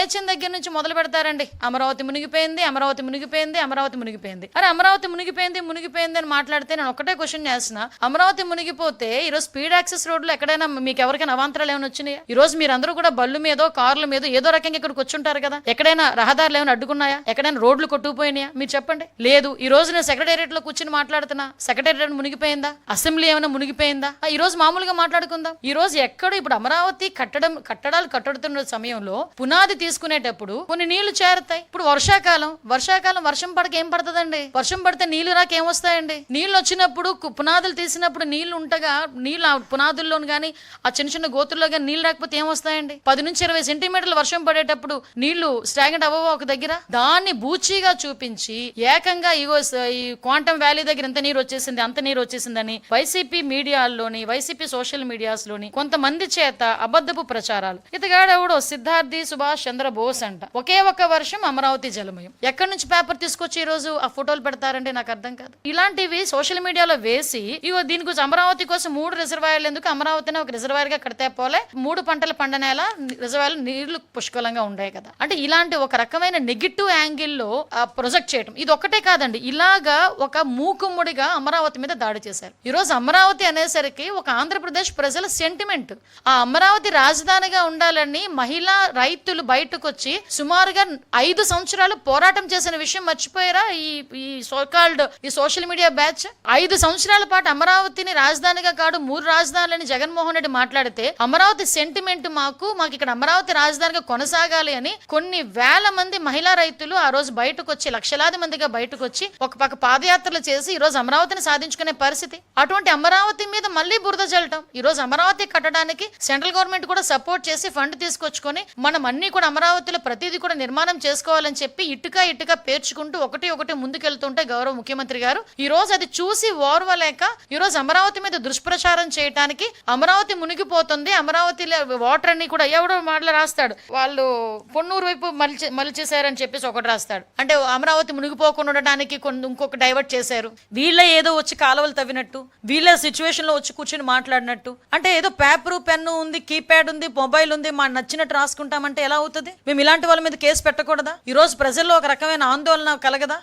లేచిన దగ్గర నుంచి మొదలు పెడతారండి. అమరావతి మునిగిపోయింది అమరావతి మునిగిపోయింది అమరావతి మునిగిపోయింది. అరే అమరావతి మునిగిపోయింది మునిగిపోయింది అని మాట్లాడితే నేను ఒకటే క్వశ్చన్ చేస్తున్నా. అమరావతి మునిగిపోతే ఈరోజు స్పీడ్ యాక్సెస్ రోడ్లు ఎక్కడైనా మీకు ఎవరికైనా అవాంతరాలు ఏమైనా వచ్చినాయి? ఈ రోజు మీరందరూ కూడా బళ్ళు మీదో కార్ల మీద ఏదో రకంగా ఇక్కడికి వచ్చుంటారు కదా. ఎక్కడైనా రహదారులు ఏమైనా అడ్డుకున్నాయా? ఎక్కడైనా రోడ్లు కొట్టుకుపోయినాయా? మీరు చెప్పండి. లేదు ఈ రోజు నేను సెక్రటేరియట్లో కూర్చుని మాట్లాడుతున్నా. సెక్రటేరియట్ మునిగిపోయిందా? అసెంబ్లీ ఏమైనా మునిగిపోయిందా? ఈ రోజు మామూలుగా మాట్లాడుకుందాం. ఈ రోజు ఎక్కడ ఇప్పుడు అమరావతి కట్టడం కట్టడాలు కట్టడుతున్న సమయంలో పునాది తీసుకునేటప్పుడు కొన్ని నీళ్ళు చేరుతాయి. ఇప్పుడు వర్షాకాలం. వర్షాకాలం వర్షం పడక ఏం పడుతుందండి? వర్షం పడితే నీళ్ళు రాక ఏమొస్తాయండి నీళ్ళు వచ్చినప్పుడు పునాదులు తీసినప్పుడు నీళ్ళు ఉంటగా నీళ్ళు ఆ పునాదుల్లోను కానీ ఆ చిన్న చిన్న గోతుల్లో కానీ నీళ్ళు రాకపోతే ఏమొస్తాయండి పది నుంచి ఇరవై సెంటీమీటర్లు వర్షం పడేటప్పుడు నీళ్ళు స్టాగ్నెంట్ అవ్వవా ఒక దగ్గర? దాన్ని బూచీగా చూపించి ఏకంగా ఇగో ఈ క్వాంటమ్ వ్యాలీ దగ్గర ఇంత నీరు వచ్చేసింది అంత నీరు వచ్చేసిందని వైసీపీ మీడియాల్లోని వైసీపీ సోషల్ మీడియాస్లోని కొంతమంది చేత అబద్ధపు ప్రచారాలు. ఇతగాడెవడో? సిద్ధార్థి సుభాష్ చంద్ర బోస్ అంట. ఒకే ఒక వర్షం అమరావతి జలమయం. ఎక్కడి నుంచి పేపర్ తీసుకొచ్చి ఈ రోజు ఆ ఫోటోలు పెడతారంటే నాకు అర్థం కాదు. ఇలాంటివి సోషల్ మీడియాలో వేసి ఇగో దీని గురించి అమరావతి కోసం మూడు రిజర్వాయర్లు ఎందుకు అమరావతిని ఒక రిజర్వాయర్గా కడితే పోలే? మూడు పంటల పండనేలా రిజర్వాయర్లు నీళ్ళు పుష్కలంగా ఉండాయి కదా. అంటే ఇలాంటి ఒక రకమైన నెగిటివ్ యాంగిల్లో ప్రొజెక్ట్ చేయడం ఇది ఒక్కటే కాదండి. ఇలాగా ఒక మూకుమ్ముడిగా అమరావతి మీద దాడి చేశారు. ఈ రోజు అమరావతి అనేసరికి ఒక ఆంధ్రప్రదేశ్ ప్రజల సెంటిమెంట్. ఆ అమరావతి రాజధానిగా ఉండాలని మహిళా రైతులు బయట వచ్చి సుమారుగా ఐదు సంవత్సరాలు పోరాటం చేసిన విషయం మర్చిపోయారా? ఈ ఈ సోకాల్డ్ ఈ సోషల్ మీడియా బ్యాచ్ ఐదు సంవత్సరాల పాటు అమరావతిని రాజధానిగా కాదు మూడు రాజధానులని జగన్మోహన్ రెడ్డి మాట్లాడితే అమరావతి సెంటిమెంట్ మాకు మాకు ఇక్కడ అమరావతి రాజధానిగా కొనసాగాలి అని కొన్ని వేల మంది మహిళా రైతులు ఆ రోజు బయటకు వచ్చి లక్షలాది మందిగా బయటకు వచ్చి ఒక పక్క పాదయాత్రలు చేసి ఈ రోజు అమరావతిని సాధించుకునే పరిస్థితి. అటువంటి అమరావతి మీద మళ్ళీ బురద జల్లటం. ఈ రోజు అమరావతి కట్టడానికి సెంట్రల్ గవర్నమెంట్ కూడా సపోర్ట్ చేసి ఫండ్ తీసుకొచ్చుకొని మనం అన్ని కూడా అమరావతిలో ప్రతిదీ కూడా నిర్మాణం చేసుకోవాలని చెప్పి ఇటుక ఇటుక పేర్చుకుంటూ ఒకటి ఒకటి ముందుకెళ్తుంటే గౌరవ ముఖ్యమంత్రి గారు ఈ రోజు అది చూసి ఓర్వలేక ఈ రోజు అమరావతి మీద దుష్ప్రచారం చేయడానికి అమరావతి మునిగిపోతుంది అమరావతిలో వాటర్ అన్ని కూడా ఎవడో మాటలు రాస్తాడు. వాళ్ళు పొన్నూరు వైపు మలిచి మలిచేశారని చెప్పేసి ఒకటి రాస్తాడు. అంటే అమరావతి మునిగిపోకుండా ఉండడానికి కొన్ని ఇంకొక డైవర్ట్ చేశారు. వీళ్ళే ఏదో వచ్చి కాలువలు తవ్వినట్టు వీళ్ళే సిచ్యువేషన్లో వచ్చి కూర్చొని మాట్లాడినట్టు. అంటే ఏదో పేపరు పెన్ను ఉంది కీప్యాడ్ ఉంది మొబైల్ ఉంది మా నచ్చినట్టు రాసుకుంటామంటే ఎలా అవుతుంది? మేము ఇలాంటి వాళ్ళ మీద కేసు పెట్టకూడదా? ఈ రోజు ప్రజల్లో ఒక రకమైన ఆందోళన కలగదా?